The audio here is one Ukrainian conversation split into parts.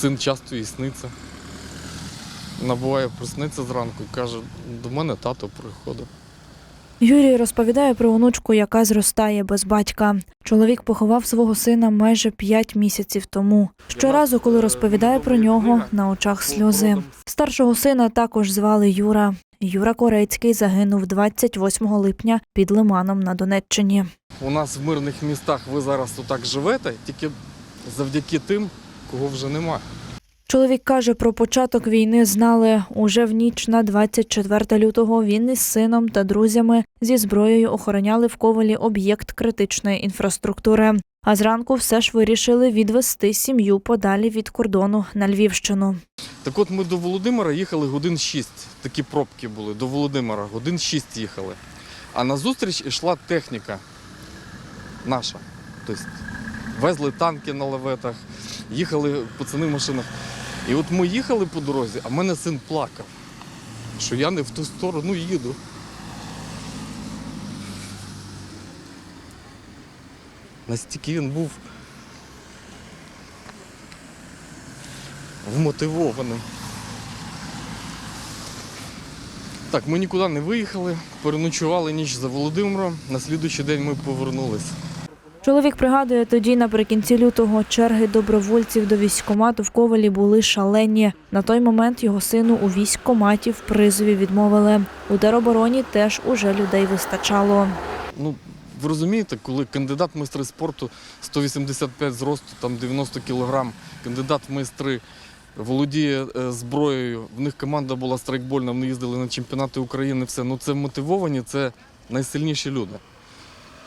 Син часто їй сниться. Вона буває проснеться зранку, каже, до мене тато приходить. Юрій розповідає про онучку, яка зростає без батька. Чоловік поховав свого сина майже п'ять місяців тому. Щоразу, коли розповідає про нього, на очах сльози. Старшого сина також звали Юра. Юра Корецький загинув 28 липня під Лиманом на Донеччині. У нас в мирних містах ви зараз отак живете, тільки завдяки тим, кого вже нема. Чоловік каже, про початок війни знали уже в ніч на 24 лютого. Він із сином та друзями зі зброєю охороняли в ковалі об'єкт критичної інфраструктури. А зранку все ж вирішили відвести сім'ю подалі від кордону на Львівщину. Так от ми до Володимира їхали годин 6. Такі пробки були до Володимира, годин 6 їхали. А назустріч йшла техніка наша. Тобто везли танки на лаветах, їхали пацани в машинах. І от ми їхали по дорозі, а в мене син плакав, що я не в ту сторону їду. Настільки він був вмотивований. Так, ми нікуди не виїхали, переночували ніч за Володимиром. На слідуючий день ми повернулись. Чоловік пригадує, тоді наприкінці лютого черги добровольців до військкомату в Ковалі були шалені. На той момент його сину у військкоматі в призові відмовили. У теробороні теж уже людей вистачало. Ну, ви розумієте, коли кандидат в майстри спорту 185 зросту, там 90 кілограм, кандидат в майстри володіє е, зброєю, в них команда була страйкбольна, вони їздили на чемпіонати України, все. Ну це мотивовані, це найсильніші люди.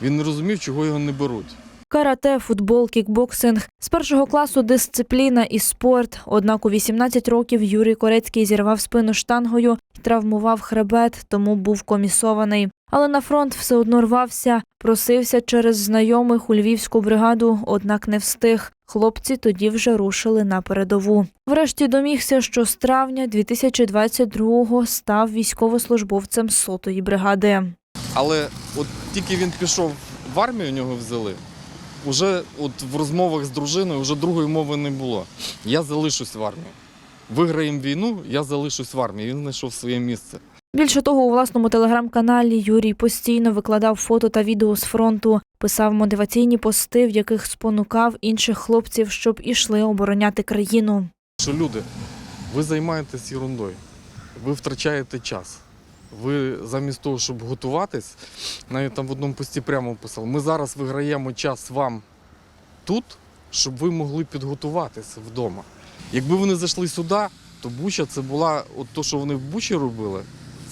Він не розумів, чого його не беруть. Карате, футбол, кікбоксинг з першого класу дисципліна і спорт. Однак у 18 років Юрій Корецький зірвав спину штангою і травмував хребет, тому був комісований. Але на фронт все одно рвався, просився через знайомих у львівську бригаду, однак не встиг. Хлопці тоді вже рушили на передову. Врешті домігся, що з травня 2022-го став військовослужбовцем сотої бригади. Але от тільки він пішов в армію, нього взяли. Уже от в розмовах з дружиною вже другої мови не було. Я залишусь в армії. Виграємо війну, я залишусь в армії. Він знайшов своє місце. Більше того, у власному телеграм-каналі Юрій постійно викладав фото та відео з фронту, писав мотиваційні пости, в яких спонукав інших хлопців, щоб ішли обороняти країну. Що люди, ви займаєтесь ерундою, ви втрачаєте час. Ви замість того, щоб готуватись, навіть там в одному пості прямо писав, ми зараз виграємо час вам тут, щоб ви могли підготуватись вдома. Якби вони зайшли сюди, то Буча це була, от то, що вони в Бучі робили,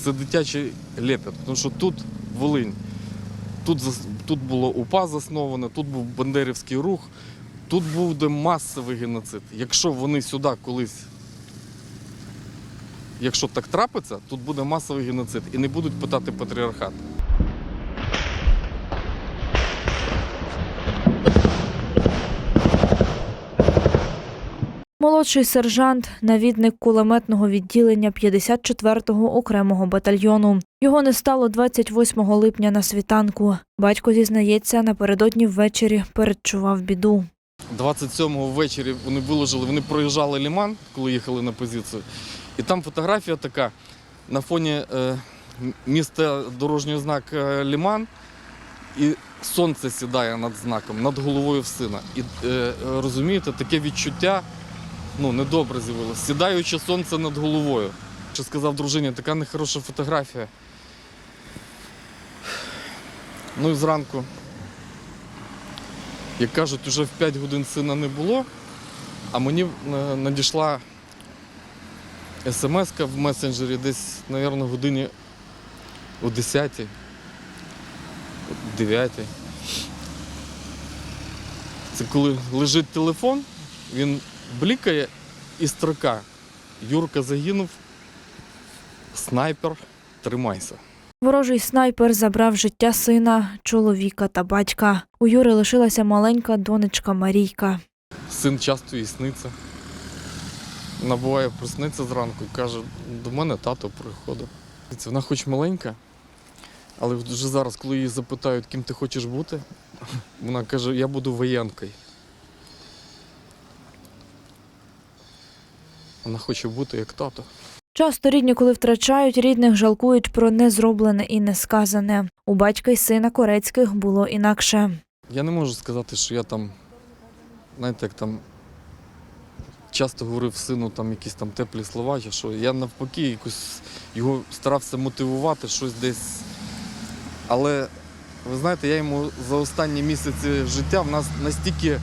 це дитячий лепет. Тому що тут Волинь, тут, тут було УПА засноване, тут був Бандерівський рух, тут буде масовий геноцид. Якщо вони сюди колись, якщо так трапиться, тут буде масовий геноцид і не будуть питати патріархат. Молодший сержант, навідник кулеметного відділення 54-го окремого батальйону. Його не стало 28 липня на світанку. Батько зізнається, напередодні ввечері передчував біду. 27-го ввечері вони виложили, вони проїжджали ліман, коли їхали на позицію. І там фотографія така на фоні е, міста дорожній знак е, Ліман, і сонце сідає над знаком, над головою в сина. І е, розумієте, таке відчуття ну, недобре з'явилося. Сідаюче сонце над головою. Що сказав дружині, така нехороша фотографія. Ну і зранку як кажуть, вже в 5 годин сина не було, а мені надійшла смс в месенджері десь, мабуть, годині о 10 9 Це коли лежить телефон, він блікає і строка. Юрка загинув, снайпер, тримайся. Ворожий снайпер забрав життя сина, чоловіка та батька. У Юри лишилася маленька донечка Марійка. Син часто сниться. Вона буває зранку і каже, до мене тато приходить. Вона хоч маленька, але вже зараз, коли її запитають, ким ти хочеш бути, вона каже, я буду воєнкою. Вона хоче бути як тато. Часто рідні, коли втрачають рідних, жалкують про незроблене і несказане. У батька й сина Корецьких було інакше. Я не можу сказати, що я там, знаєте, як там часто говорив сину там якісь там теплі слова, що я навпаки якось його старався мотивувати, щось десь. Але ви знаєте, я йому за останні місяці життя в нас настільки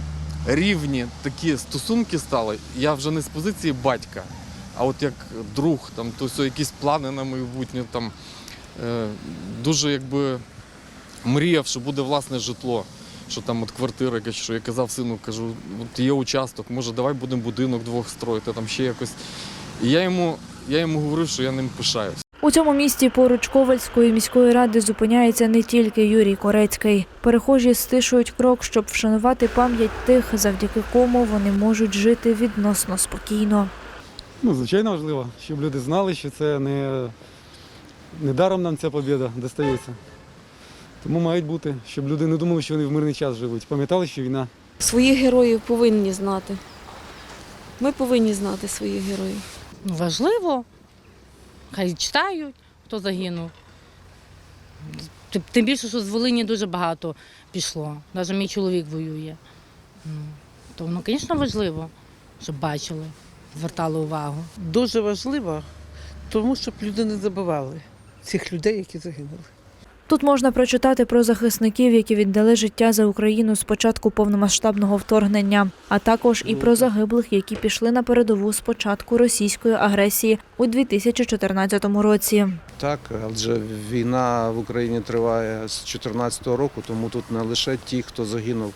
рівні такі стосунки стали. Я вже не з позиції батька, а от як друг, там, то все, якісь плани на майбутнє, там, е, дуже якби мріяв, що буде власне житло. Що там от квартира, якась, що я казав сину, кажу, от є участок, може давай будемо будинок двох строїти, там ще якось. І я йому, я йому говорив, що я ним пишаюсь. У цьому місті поруч Ковальської міської ради зупиняється не тільки Юрій Корецький. Перехожі стишують крок, щоб вшанувати пам'ять тих, завдяки кому вони можуть жити відносно спокійно. Ну, звичайно, важливо, щоб люди знали, що це не, не даром нам ця побіда достається. Тому мають бути, щоб люди не думали, що вони в мирний час живуть. Пам'ятали, що війна. Своїх героїв повинні знати. Ми повинні знати своїх героїв. Ну, важливо. Хай читають, хто загинув. Тим- більше, що з Волині дуже багато пішло. Навіть мій чоловік воює. Ну, То ну, звісно, важливо, щоб бачили, звертали увагу. дуже важливо, тому щоб люди не забували цих людей, які загинули. Тут можна прочитати про захисників, які віддали життя за Україну з початку повномасштабного вторгнення, а також і про загиблих, які пішли на передову з початку російської агресії у 2014 році. Так, адже війна в Україні триває з 2014 року, тому тут не лише ті, хто загинув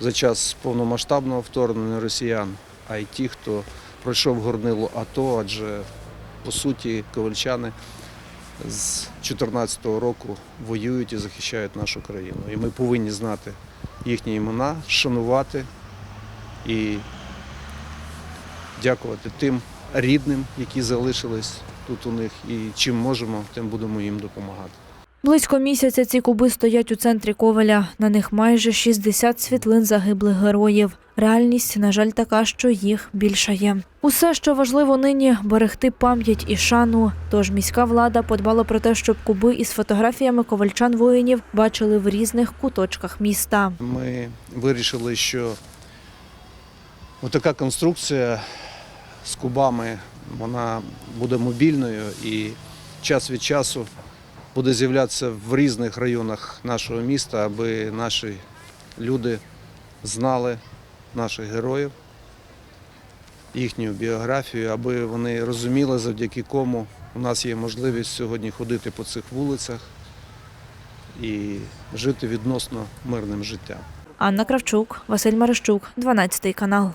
за час повномасштабного вторгнення росіян, а й ті, хто пройшов горнило АТО, адже по суті ковальчани з 2014 року воюють і захищають нашу країну. І ми повинні знати їхні імена, шанувати і дякувати тим рідним, які залишились тут у них, і чим можемо, тим будемо їм допомагати. Близько місяця ці куби стоять у центрі Ковеля. На них майже 60 світлин загиблих героїв. Реальність, на жаль, така, що їх більше є. Усе, що важливо нині, берегти пам'ять і шану. Тож міська влада подбала про те, щоб куби із фотографіями ковальчан воїнів бачили в різних куточках міста. Ми вирішили, що така конструкція з кубами вона буде мобільною і час від часу буде з'являтися в різних районах нашого міста, аби наші люди знали наших героїв, їхню біографію, аби вони розуміли, завдяки кому у нас є можливість сьогодні ходити по цих вулицях і жити відносно мирним життям. Анна Кравчук, Василь Марищук, 12 канал.